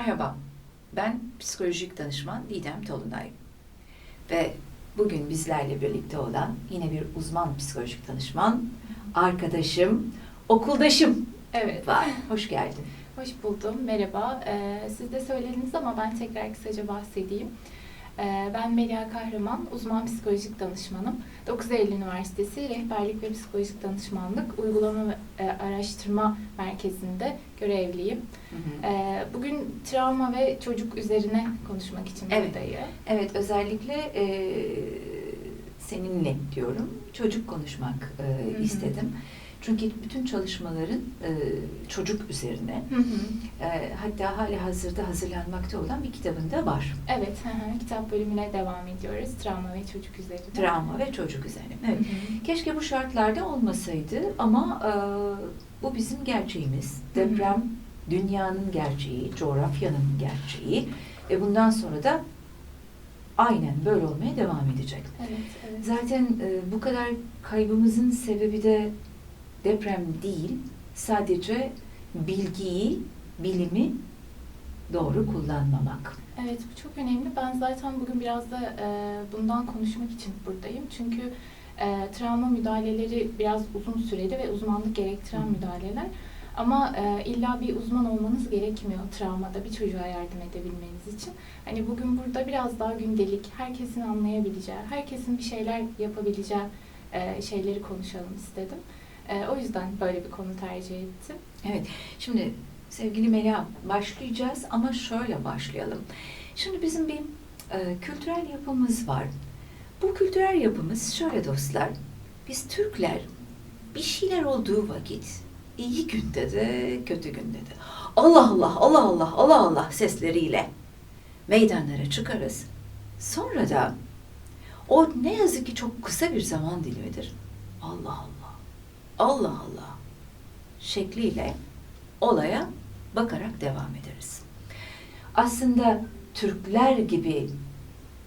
Merhaba, ben psikolojik danışman Didem Tolunay. Ve bugün bizlerle birlikte olan yine bir uzman psikolojik danışman, arkadaşım, okuldaşım Evet, var. Hoş geldin. hoş buldum. Merhaba. Ee, siz de söylediniz ama ben tekrar kısaca bahsedeyim. Ee, ben Melia Kahraman, uzman psikolojik danışmanım. 9 Eylül Üniversitesi Rehberlik ve Psikolojik Danışmanlık Uygulama ve e, Araştırma Merkezi'nde görevliyim. Hı hı. Ee, bugün travma ve çocuk üzerine konuşmak için Evet. buradayım. Evet, özellikle e, seninle diyorum, çocuk konuşmak e, Hı hı. istedim. Çünkü bütün çalışmaların e, çocuk üzerine, Hı hı. e, hatta hali hazırda hazırlanmakta olan bir kitabında var. Evet, hı hı. kitap bölümüne devam ediyoruz. Travma ve çocuk üzerine. Travma ve çocuk üzerine. Evet. Hı hı. Keşke bu şartlarda olmasaydı ama e, bu bizim gerçeğimiz. Deprem dünyanın gerçeği, coğrafyanın gerçeği ve bundan sonra da aynen böyle olmaya devam edecek. Evet, evet. Zaten e, bu kadar kaybımızın sebebi de deprem değil, sadece bilgiyi, bilimi doğru kullanmamak. Evet bu çok önemli. Ben zaten bugün biraz da e, bundan konuşmak için buradayım. Çünkü e, travma müdahaleleri biraz uzun süreli ve uzmanlık gerektiren müdahaleler. Ama e, illa bir uzman olmanız gerekmiyor travmada bir çocuğa yardım edebilmeniz için. Hani bugün burada biraz daha gündelik, herkesin anlayabileceği, herkesin bir şeyler yapabileceği e, şeyleri konuşalım istedim. E, o yüzden böyle bir konu tercih ettim. Evet, şimdi sevgili Melia başlayacağız ama şöyle başlayalım. Şimdi bizim bir e, kültürel yapımız var. Bu kültürel yapımız şöyle dostlar. Biz Türkler bir şeyler olduğu vakit iyi günde de kötü günde de Allah Allah Allah Allah Allah Allah sesleriyle meydanlara çıkarız. Sonra da o ne yazık ki çok kısa bir zaman dilimidir. Allah Allah Allah Allah şekliyle olaya bakarak devam ederiz. Aslında Türkler gibi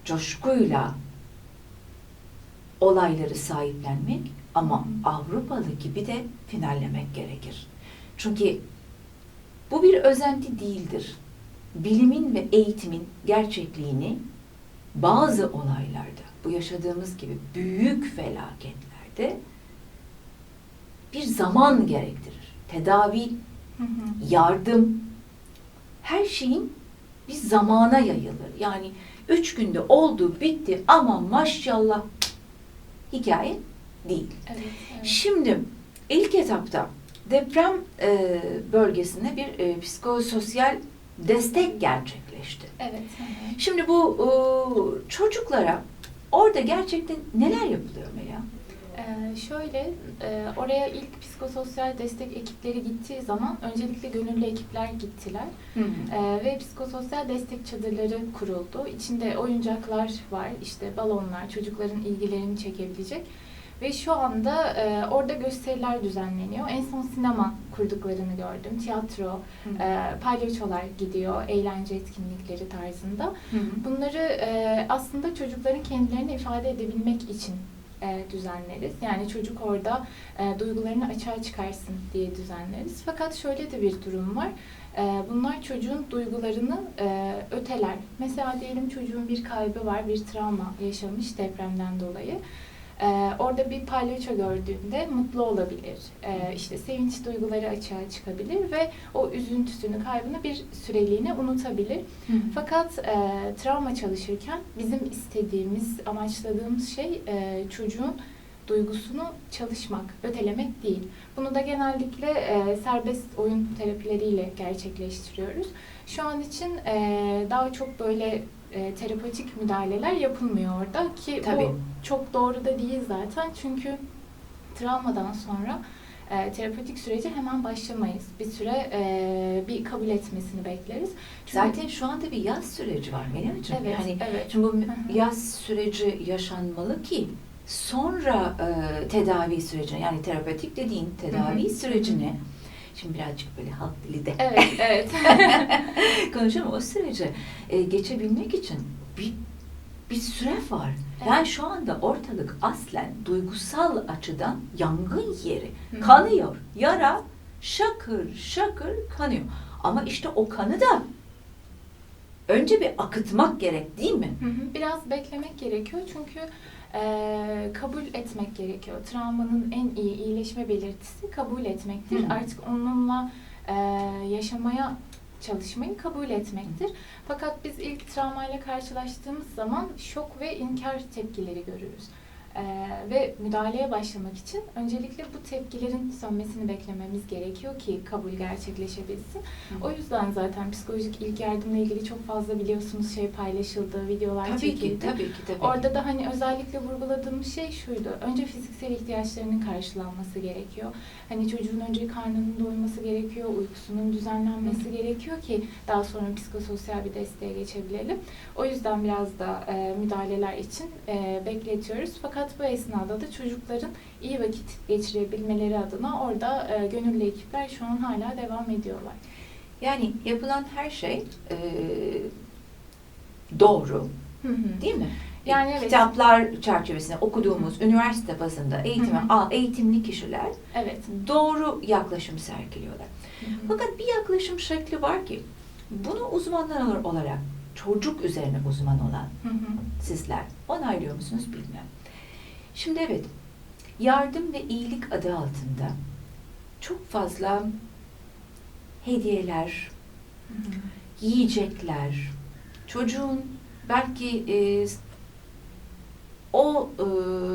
coşkuyla olayları sahiplenmek ama Avrupalı gibi de finallemek gerekir. Çünkü bu bir özenti değildir. Bilimin ve eğitimin gerçekliğini bazı olaylarda, bu yaşadığımız gibi büyük felaketlerde bir zaman gerektirir. Tedavi Hı hı. yardım, her şeyin bir zamana yayılır. Yani üç günde oldu, bitti ama maşallah hikaye değil. Evet, evet. Şimdi ilk etapta deprem e, bölgesinde bir e, psikososyal destek gerçekleşti. Evet. hı. Şimdi bu e, çocuklara orada gerçekten neler yapılıyor Melia? Ee, şöyle, e, oraya ilk psikososyal destek ekipleri gittiği zaman öncelikle gönüllü ekipler gittiler Ee, ve psikososyal destek çadırları kuruldu. İçinde oyuncaklar var, işte balonlar, çocukların ilgilerini çekebilecek. Ve şu anda e, orada gösteriler düzenleniyor. En son sinema kurduklarını gördüm, tiyatro, e, palyaçolar gidiyor, eğlence etkinlikleri tarzında. Hı hı. Bunları e, aslında çocukların kendilerini ifade edebilmek için e, düzenleriz. Yani çocuk orada e, duygularını açığa çıkarsın diye düzenleriz. Fakat şöyle de bir durum var. E, bunlar çocuğun duygularını öteler. Mesela diyelim çocuğun bir kaybı var, bir travma yaşamış depremden dolayı. E, orada bir palyaço gördüğünde mutlu olabilir. E, işte sevinç duyguları açığa çıkabilir ve o üzüntüsünü, kaybını bir süreliğine unutabilir. Hı. Fakat e, travma çalışırken bizim istediğimiz, amaçladığımız şey e, çocuğun duygusunu çalışmak, ötelemek değil. Bunu da genellikle e, serbest oyun terapileriyle gerçekleştiriyoruz. Şu an için e, daha çok böyle e, terapatik müdahaleler yapılmıyor orada ki Tabii. bu çok doğru da değil zaten çünkü travmadan sonra e, terapatik sürece hemen başlamayız. Bir süre e, bir kabul etmesini bekleriz. Çünkü- Zaten şu anda bir yaz süreci var Melia'cığım. evet, Yani evet. Şimdi bu yaz süreci yaşanmalı ki sonra e, tedavi sürecine yani terapetik dediğin tedavi Hı hı. sürecine şimdi birazcık böyle halk dili de Evet, evet. konuşalım o sürece e, geçebilmek için bir bir süre var. Evet. Yani şu anda ortalık aslen duygusal açıdan yangın yeri. Hı. Kanıyor. Yara şakır şakır kanıyor. Ama işte o kanı da önce bir akıtmak gerek değil mi? Hı hı. Biraz beklemek gerekiyor çünkü e, kabul etmek gerekiyor. Travmanın en iyi iyileşme belirtisi kabul etmektir. Hı. Artık onunla e, yaşamaya çalışmayı kabul etmektir. Fakat biz ilk travmayla karşılaştığımız zaman şok ve inkar tepkileri görürüz. E, ve müdahaleye başlamak için öncelikle bu tepkilerin sönmesini beklememiz gerekiyor ki kabul gerçekleşebilsin. O yüzden zaten psikolojik ilk yardımla ilgili çok fazla biliyorsunuz şey paylaşıldı, videolar Tabii çekildi. ki, tabii ki, tabii ki. Orada da hani özellikle vurguladığımız şey şuydu. Önce fiziksel ihtiyaçlarının karşılanması gerekiyor. Hani çocuğun önce karnının doyması gerekiyor, uykusunun düzenlenmesi gerekiyor ki daha sonra psikososyal bir desteğe geçebilelim. O yüzden biraz da e, müdahaleler için e, bekletiyoruz. Fakat bu esnada da çocukların iyi vakit geçirebilmeleri adına orada e, gönüllü ekipler şu an hala devam ediyorlar. Yani yapılan her şey e, doğru Hı hı. değil mi? Yani evet. Kitaplar çerçevesinde okuduğumuz üniversite bazında eğitimi, Hı hı. al, eğitimli kişiler Evet. doğru yaklaşım sergiliyorlar. Hı hı. Fakat bir yaklaşım şekli var ki bunu uzmanlar olarak çocuk üzerine uzman olan Hı hı. sizler onaylıyor musunuz bilmem. Şimdi evet yardım ve iyilik adı altında çok fazla hediyeler, Hı hı. yiyecekler, çocuğun belki e, o e,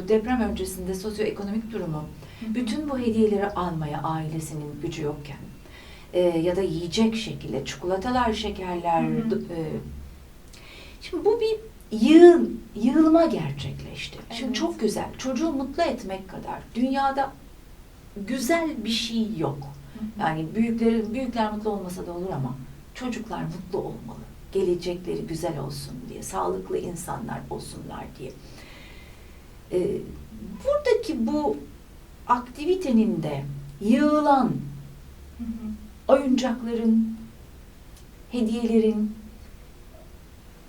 deprem öncesinde sosyoekonomik durumu bütün bu hediyeleri almaya ailesinin gücü yokken e, ya da yiyecek şekilde çikolatalar, şekerler Hı hı. e, şimdi bu bir yığıl, yığılma gerçekleşti. Şimdi Evet. çok güzel. Çocuğu mutlu etmek kadar dünyada güzel bir şey yok. Hı hı. Yani büyükleri büyükler mutlu olmasa da olur ama çocuklar mutlu olmalı. Gelecekleri güzel olsun diye, sağlıklı insanlar olsunlar diye. Ee, buradaki bu aktivitenin de yığılan Hı hı. oyuncakların, hediyelerin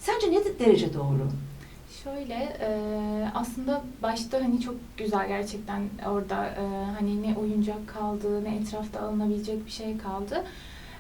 sence ne derece doğru? Şöyle e, aslında başta hani çok güzel gerçekten orada e, hani ne oyuncak kaldı ne etrafta alınabilecek bir şey kaldı.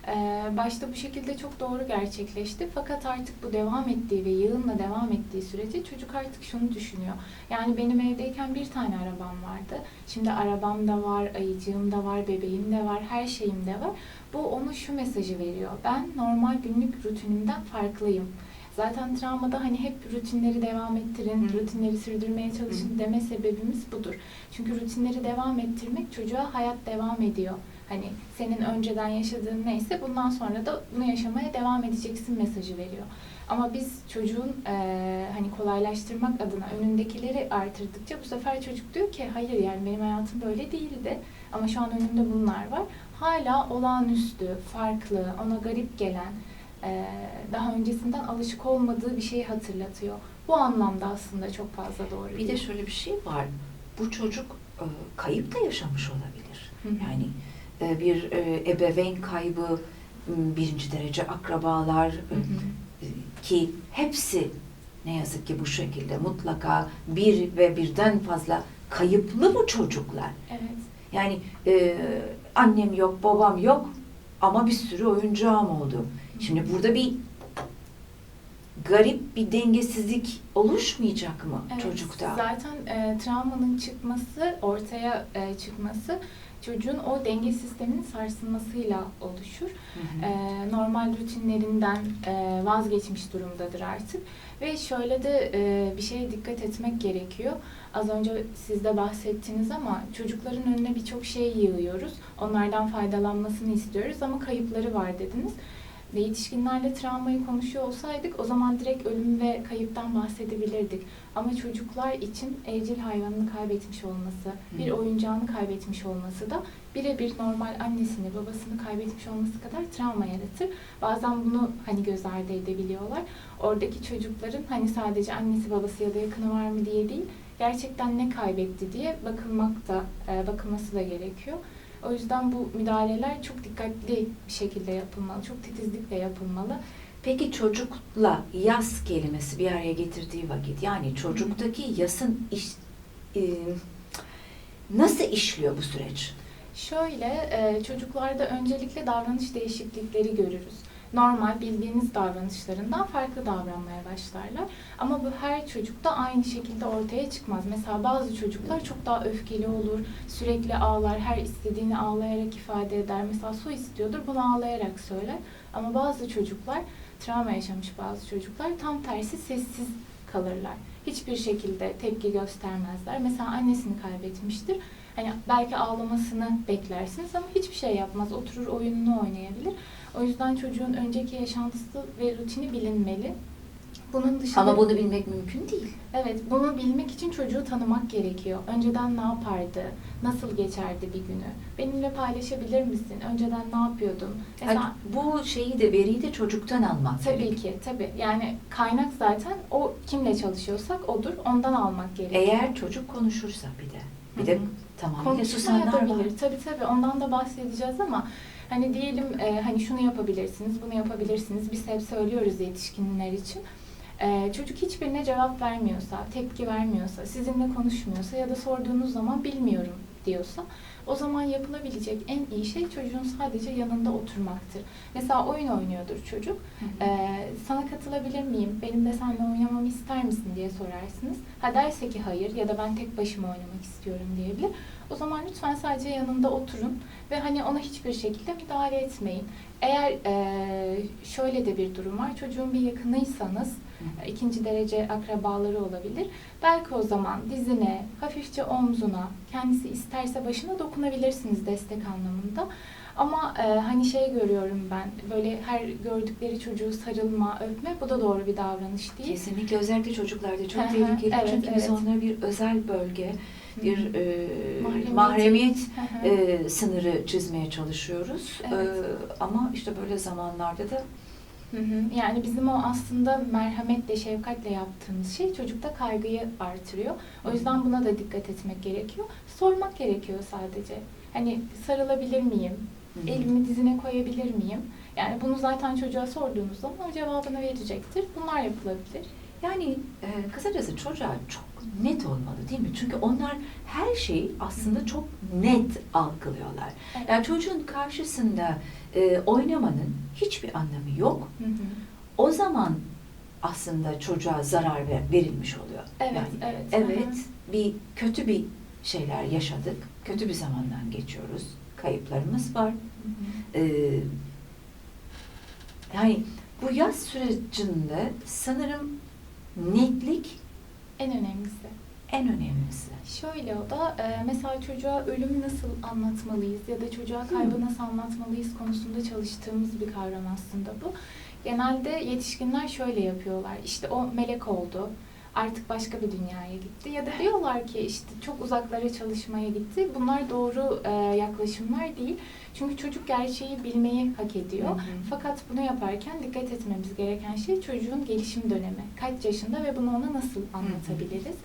E, başta bu şekilde çok doğru gerçekleşti fakat artık bu devam ettiği ve yığınla devam ettiği sürece çocuk artık şunu düşünüyor. Yani benim evdeyken bir tane arabam vardı. Şimdi arabam da var, ayıcığım da var, bebeğim de var, her şeyim de var. Bu ona şu mesajı veriyor. Ben normal günlük rutinimden farklıyım. Zaten travmada hani hep rutinleri devam ettirin, Hı. rutinleri sürdürmeye çalışın Hı. deme sebebimiz budur. Çünkü rutinleri devam ettirmek çocuğa hayat devam ediyor. Hani senin önceden yaşadığın neyse bundan sonra da bunu yaşamaya devam edeceksin mesajı veriyor. Ama biz çocuğun eee, hani kolaylaştırmak adına önündekileri artırdıkça bu sefer çocuk diyor ki hayır yani benim hayatım böyle değildi ama şu an önümde bunlar var. Hala olağanüstü, farklı, ona garip gelen, daha öncesinden alışık olmadığı bir şeyi hatırlatıyor. Bu anlamda aslında çok fazla doğru. Bir de değil. şöyle bir şey var. Bu çocuk e, kayıp da yaşamış olabilir. Hı. Yani e, bir e, ebeveyn kaybı, birinci derece akrabalar Hı hı. ki hepsi ne yazık ki bu şekilde mutlaka bir ve birden fazla kayıplı bu çocuklar. Evet. Yani e, annem yok, babam yok ama bir sürü oyuncağım oldu. Şimdi burada bir garip bir dengesizlik oluşmayacak mı Evet, çocukta? Zaten e, travmanın çıkması, ortaya e, çıkması çocuğun o denge sisteminin sarsılmasıyla oluşur. Hı hı. E, normal rutinlerinden e, vazgeçmiş durumdadır artık. Ve şöyle de e, bir şeye dikkat etmek gerekiyor. Az önce siz de bahsettiniz ama çocukların önüne birçok şey yığıyoruz. Onlardan faydalanmasını istiyoruz ama kayıpları var dediniz. Ve yetişkinlerle travmayı konuşuyor olsaydık o zaman direkt ölüm ve kayıptan bahsedebilirdik. Ama çocuklar için evcil hayvanını kaybetmiş olması, bir oyuncağını kaybetmiş olması da birebir normal annesini, babasını kaybetmiş olması kadar travma yaratır. Bazen bunu hani göz ardı edebiliyorlar. Oradaki çocukların hani sadece annesi, babası ya da yakını var mı diye değil, gerçekten ne kaybetti diye bakılmak da, e, bakılması da gerekiyor. O yüzden bu müdahaleler çok dikkatli bir şekilde yapılmalı, çok titizlikle yapılmalı. Peki çocukla yas kelimesi bir araya getirdiği vakit yani çocuktaki yasın iş, e, nasıl işliyor bu süreç? Şöyle, e, çocuklarda öncelikle davranış değişiklikleri görürüz. Normal bildiğiniz davranışlarından farklı davranmaya başlarlar. Ama bu her çocukta aynı şekilde ortaya çıkmaz. Mesela bazı çocuklar çok daha öfkeli olur, sürekli ağlar, her istediğini ağlayarak ifade eder. Mesela su istiyordur, bunu ağlayarak söyler. Ama bazı çocuklar, travma yaşamış bazı çocuklar tam tersi sessiz kalırlar. Hiçbir şekilde tepki göstermezler. Mesela annesini kaybetmiştir. Hani belki ağlamasını beklersiniz ama hiçbir şey yapmaz. Oturur oyununu oynayabilir. O yüzden çocuğun önceki yaşantısı ve rutini bilinmeli. Bunun dışında Ama bunu bilmek mümkün değil. Evet, bunu bilmek için çocuğu tanımak gerekiyor. Önceden ne yapardı? Nasıl geçerdi bir günü? Benimle paylaşabilir misin? Önceden ne yapıyordun? Mesela Yani bu şeyi de veriyi de çocuktan almak tabii gerekiyor. ki, tabii. Yani kaynak zaten o kimle çalışıyorsak odur. Ondan almak gerekiyor. Eğer çocuk konuşursa bir de. Bir de Hı hı. tamamıyla Konuşma yapabilir. Tabii tabii ondan da bahsedeceğiz ama hani diyelim e, hani şunu yapabilirsiniz, bunu yapabilirsiniz. Biz hep söylüyoruz yetişkinler için. E, çocuk hiçbirine cevap vermiyorsa, tepki vermiyorsa, sizinle konuşmuyorsa ya da sorduğunuz zaman bilmiyorum diyorsa o zaman yapılabilecek en iyi şey çocuğun sadece yanında oturmaktır. Mesela oyun oynuyordur çocuk. Hı hı. Ee, sana katılabilir miyim? Benim de seninle oynamamı ister misin diye sorarsınız. Ha derse ki hayır ya da ben tek başıma oynamak istiyorum diyebilir. O zaman lütfen sadece yanında oturun ve hani ona hiçbir şekilde müdahale etmeyin. Eğer eee, şöyle de bir durum var. Çocuğun bir yakınıysanız ikinci derece akrabaları olabilir. Belki o zaman dizine, hafifçe omzuna, kendisi isterse başına dokunabilirsiniz destek anlamında. Ama e, hani şey görüyorum ben, böyle her gördükleri çocuğu sarılma, öpme bu da doğru bir davranış değil. Kesinlikle özellikle çocuklarda çok tehlikeli. evet, Çünkü biz evet. onlara bir özel bölge, bir e, Mahremiyet. e, sınırı çizmeye çalışıyoruz. Evet. E, ama işte böyle zamanlarda da Hı hı. Yani bizim o aslında merhametle, şefkatle yaptığımız şey çocukta kaygıyı artırıyor. O yüzden buna da dikkat etmek gerekiyor. Sormak gerekiyor sadece. Hani sarılabilir miyim? Hı hı. Elimi dizine koyabilir miyim? Yani bunu zaten çocuğa sorduğunuz zaman o cevabını verecektir. Bunlar yapılabilir. Yani e, kısacası çocuğa çok net olmalı değil mi? Çünkü onlar her şeyi aslında çok net algılıyorlar. Evet. Yani çocuğun karşısında e, oynamanın hiçbir anlamı yok. Hı hı. O zaman aslında çocuğa zarar ver- verilmiş oluyor. Evet, Yani evet. evet Hı hı. bir kötü bir şeyler yaşadık. Kötü bir zamandan geçiyoruz. Kayıplarımız var. Hı hı. Ee, yani bu yaz sürecinde sanırım netlik En önemlisi. en önemlisi. Şöyle o da e, mesela çocuğa ölümü nasıl anlatmalıyız ya da çocuğa kaybı nasıl anlatmalıyız konusunda çalıştığımız bir kavram aslında bu. Genelde yetişkinler şöyle yapıyorlar. İşte o melek oldu. Artık başka bir dünyaya gitti. Ya da diyorlar ki işte çok uzaklara çalışmaya gitti. Bunlar doğru e, yaklaşımlar değil. Çünkü çocuk gerçeği bilmeyi hak ediyor. Hı hı. Fakat bunu yaparken dikkat etmemiz gereken şey çocuğun gelişim dönemi. Kaç yaşında ve bunu ona nasıl anlatabiliriz?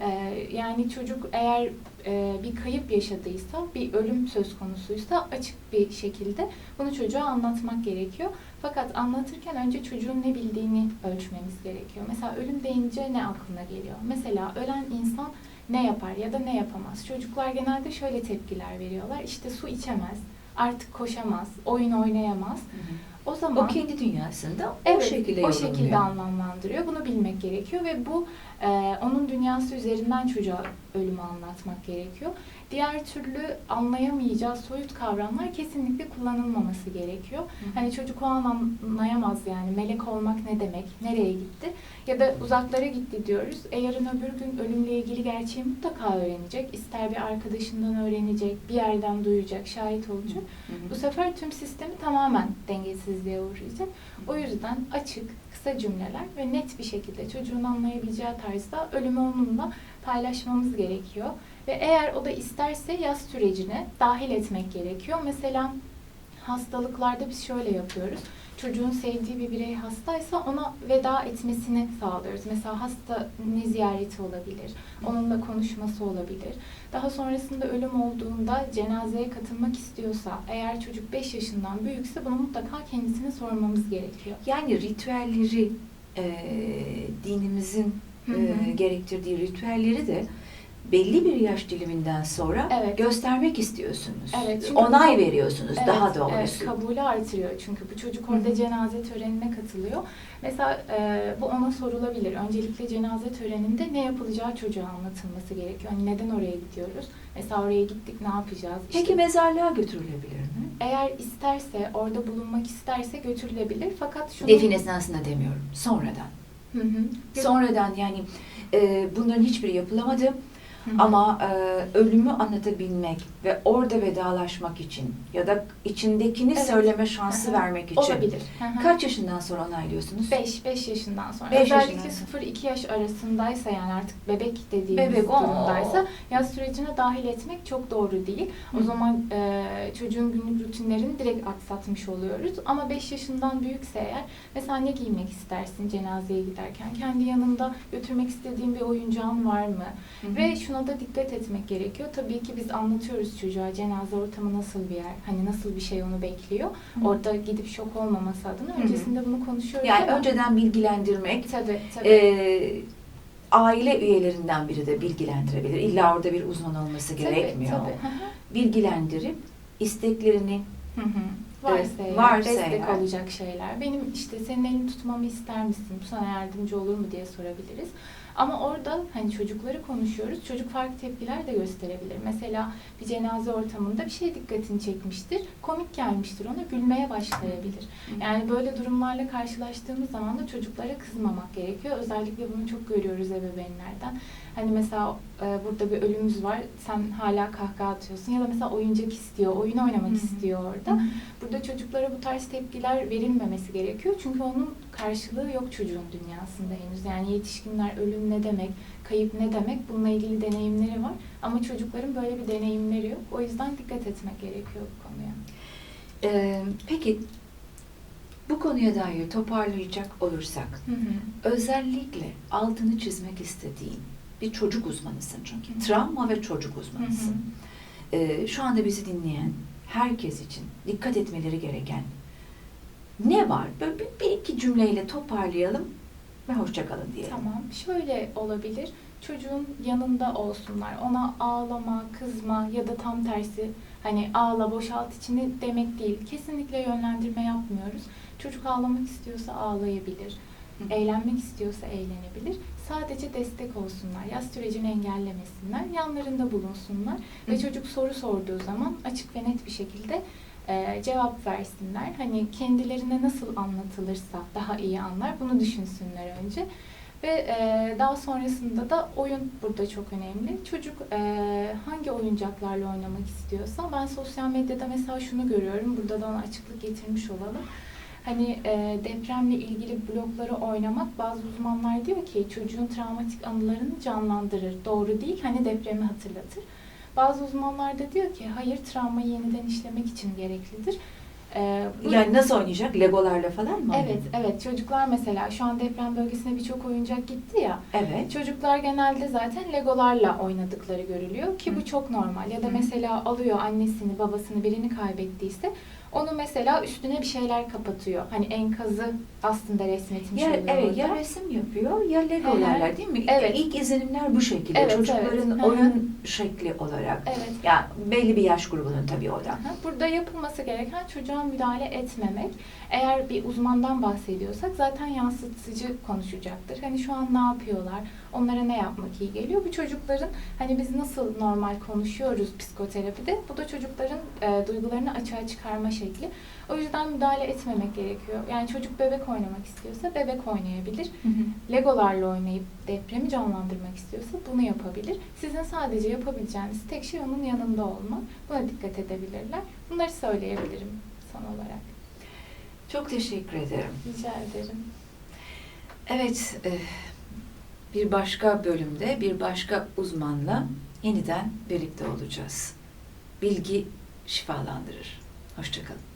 Ee, yani çocuk eğer e, bir kayıp yaşadıysa, bir ölüm söz konusuysa açık bir şekilde bunu çocuğa anlatmak gerekiyor. Fakat anlatırken önce çocuğun ne bildiğini ölçmemiz gerekiyor. Mesela ölüm deyince ne aklına geliyor? Mesela ölen insan ne yapar ya da ne yapamaz? Çocuklar genelde şöyle tepkiler veriyorlar. İşte su içemez, artık koşamaz, oyun oynayamaz. O zaman O kendi dünyasında o Evet, şekilde o yorumluyor. şekilde anlamlandırıyor. Bunu bilmek gerekiyor ve bu e, onun dünyası üzerinden çocuğa ölümü anlatmak gerekiyor. Diğer türlü anlayamayacağı soyut kavramlar kesinlikle kullanılmaması gerekiyor. Hani çocuk o an anlayamaz yani melek olmak ne demek, nereye gitti ya da uzaklara gitti diyoruz. E yarın öbür gün ölümle ilgili gerçeği mutlaka öğrenecek. İster bir arkadaşından öğrenecek, bir yerden duyacak, şahit olacak. Hı hı. Bu sefer tüm sistemi tamamen dengesizliğe uğrayacak. O yüzden açık, kısa cümleler ve net bir şekilde çocuğun anlayabileceği tarzda ölümü onunla paylaşmamız gerekiyor. Ve eğer o da isterse yaz sürecine dahil etmek gerekiyor. Mesela hastalıklarda biz şöyle yapıyoruz. Çocuğun sevdiği bir birey hastaysa ona veda etmesini sağlıyoruz. Mesela hasta ne ziyareti olabilir, onunla konuşması olabilir. Daha sonrasında ölüm olduğunda cenazeye katılmak istiyorsa, eğer çocuk 5 yaşından büyükse bunu mutlaka kendisine sormamız gerekiyor. Yani ritüelleri e, dinimizin Hı e, gerektirdiği ritüelleri de belli bir yaş diliminden sonra Evet. göstermek istiyorsunuz. Evet, çünkü Onay veriyorsunuz Evet, daha Evet, doğrusu. kabulü artırıyor çünkü bu çocuk orada Hı cenaze törenine katılıyor. Mesela e, bu ona sorulabilir. Öncelikle cenaze töreninde ne yapılacağı çocuğa anlatılması gerekiyor. Hani neden oraya gidiyoruz? Mesela oraya gittik ne yapacağız? Peki İşte mezarlığa götürülebilir mi? eğer isterse, orada bulunmak isterse götürülebilir. Fakat şunu... Defin esnasında demiyorum. Sonradan. Hı hı. Sonradan yani e, bunların hiçbiri yapılamadı. Hı hı. Ama e, ölümü anlatabilmek ve orada vedalaşmak için ya da içindekini Evet. söyleme şansı Hı hı. vermek için Olabilir. Hı hı. kaç yaşından sonra onaylıyorsunuz? 5 5 yaşından sonra. Beş Özellikle yaşından 0-2 yaş arasındaysa yani artık bebek dediğimiz Bebek, o- durumdaysa yaz sürecine dahil etmek çok doğru değil. O Hı. zaman e, çocuğun günlük rutinlerini direkt aksatmış oluyoruz. Ama 5 yaşından büyükse eğer mesela ne giymek istersin cenazeye giderken? Kendi yanında götürmek istediğin bir oyuncağın var mı? Hı hı. Ve şuna da dikkat etmek gerekiyor. Tabii ki biz anlatıyoruz çocuğa cenaze ortamı nasıl bir yer, hani nasıl bir şey onu bekliyor. Hı. Orada gidip şok olmaması adına hı. öncesinde bunu konuşuyoruz. yani ama- önceden bilgilendirmek Tabii tabii. e, aile üyelerinden biri de bilgilendirebilir. İlla orada bir uzman olması Tabii, gerekmiyor. tabii. Hı hı. Bilgilendirip isteklerini Hı hı. Varsa, Evet, varsa destek eğer. olacak şeyler. Benim işte senin elini tutmamı ister misin? Bu sana yardımcı olur mu diye sorabiliriz. Ama orada hani çocukları konuşuyoruz. Çocuk farklı tepkiler de gösterebilir. Mesela bir cenaze ortamında bir şey dikkatini çekmiştir. Komik gelmiştir ona. Gülmeye başlayabilir. Yani böyle durumlarla karşılaştığımız zaman da çocuklara kızmamak gerekiyor. Özellikle bunu çok görüyoruz ebeveynlerden. Hani mesela e, burada bir ölümümüz var. Sen hala kahkaha atıyorsun ya da mesela oyuncak istiyor, oyun oynamak Hı hı. istiyor orada. Burada çocuklara bu tarz tepkiler verilmemesi gerekiyor. Çünkü onun karşılığı yok çocuğun dünyasında henüz. Yani yetişkinler ölüm ne demek, kayıp ne demek bununla ilgili deneyimleri var. Ama çocukların böyle bir deneyimleri yok. O yüzden dikkat etmek gerekiyor bu konuya. E, peki bu konuya dair toparlayacak olursak Hı hı. özellikle altını çizmek istediğin bir çocuk uzmanısın çünkü. Hı. Travma ve çocuk Hı uzmanısın. hı. Ee, şu anda bizi dinleyen herkes için dikkat etmeleri gereken ne var? Böyle bir, bir iki cümleyle toparlayalım ve hoşçakalın diyelim. Tamam. Şöyle olabilir. Çocuğun yanında olsunlar. Ona ağlama, kızma ya da tam tersi hani ağla, boşalt içini demek değil. Kesinlikle yönlendirme yapmıyoruz. Çocuk ağlamak istiyorsa ağlayabilir. Eğlenmek istiyorsa eğlenebilir. Sadece destek olsunlar. Yaz sürecini engellemesinler. Yanlarında bulunsunlar. Ve Hı. çocuk soru sorduğu zaman açık ve net bir şekilde e, cevap versinler. Hani kendilerine nasıl anlatılırsa daha iyi anlar. Bunu düşünsünler önce. Ve e, daha sonrasında da oyun burada çok önemli. Çocuk e, hangi oyuncaklarla oynamak istiyorsa ben sosyal medyada mesela şunu görüyorum. Burada da ona açıklık getirmiş olalım. Hani e, depremle ilgili blokları oynamak bazı uzmanlar diyor ki çocuğun travmatik anılarını canlandırır. Doğru değil. Hani depremi hatırlatır. Bazı uzmanlar da diyor ki hayır travmayı yeniden işlemek için gereklidir. E, bu- Yani nasıl oynayacak? Legolarla falan mı? Evet, evet. Çocuklar mesela şu an deprem bölgesine birçok oyuncak gitti ya. Evet. Çocuklar genelde zaten legolarla oynadıkları görülüyor ki Hı. bu çok normal. Ya da mesela alıyor annesini, babasını, birini kaybettiyse onu mesela üstüne bir şeyler kapatıyor. Hani enkazı aslında resmetmiş Ya, oluyor evet, ya orada. resim yapıyor ya legolarla değil mi? Evet. İlk izlenimler bu şekilde. Evet, Çocukların evet. Oyun şekli olarak. Evet. Ya belli bir yaş grubunun tabii o da. Burada yapılması gereken çocuğa müdahale etmemek. Eğer bir uzmandan bahsediyorsak zaten yansıtıcı konuşacaktır. Hani şu an ne yapıyorlar? Onlara ne yapmak iyi geliyor? Bu çocukların hani biz nasıl normal konuşuyoruz psikoterapide? Bu da çocukların e, duygularını açığa çıkarma şekli. O yüzden müdahale etmemek gerekiyor. Yani çocuk bebek oynamak istiyorsa bebek oynayabilir. Legolarla oynayıp depremi canlandırmak istiyorsa bunu yapabilir. Sizin sadece yapabileceğiniz tek şey onun yanında olmak. Buna dikkat edebilirler. Bunları söyleyebilirim son olarak. Çok teşekkür ederim. Rica ederim. Evet, e, bir başka bölümde bir başka uzmanla yeniden birlikte olacağız. Bilgi şifalandırır. Hoşçakalın.